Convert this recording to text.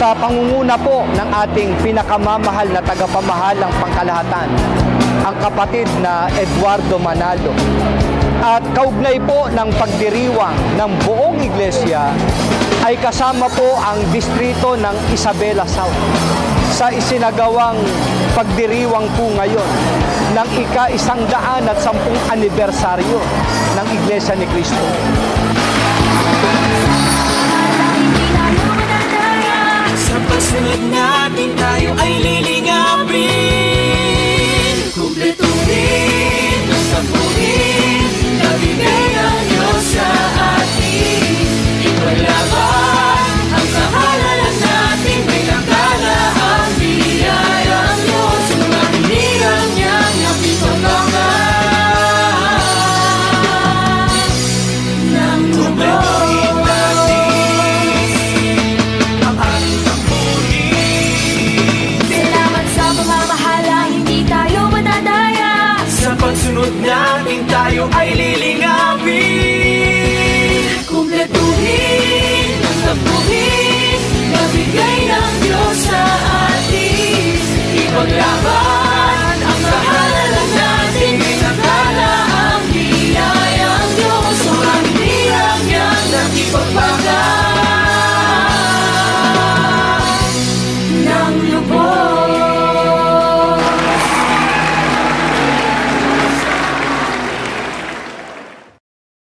sa pangunguna po ng ating pinakamamahal na tagapamahalang pangkalahatan, ang kapatid na Eduardo Manalo. At kaugnay po ng pagdiriwang ng buong iglesia ay kasama po ang distrito ng Isabela South sa isinagawang pagdiriwang po ngayon ng ika-isang daan at sampung anibersaryo ng Iglesia ni Cristo. Natin tayo ay lilingapin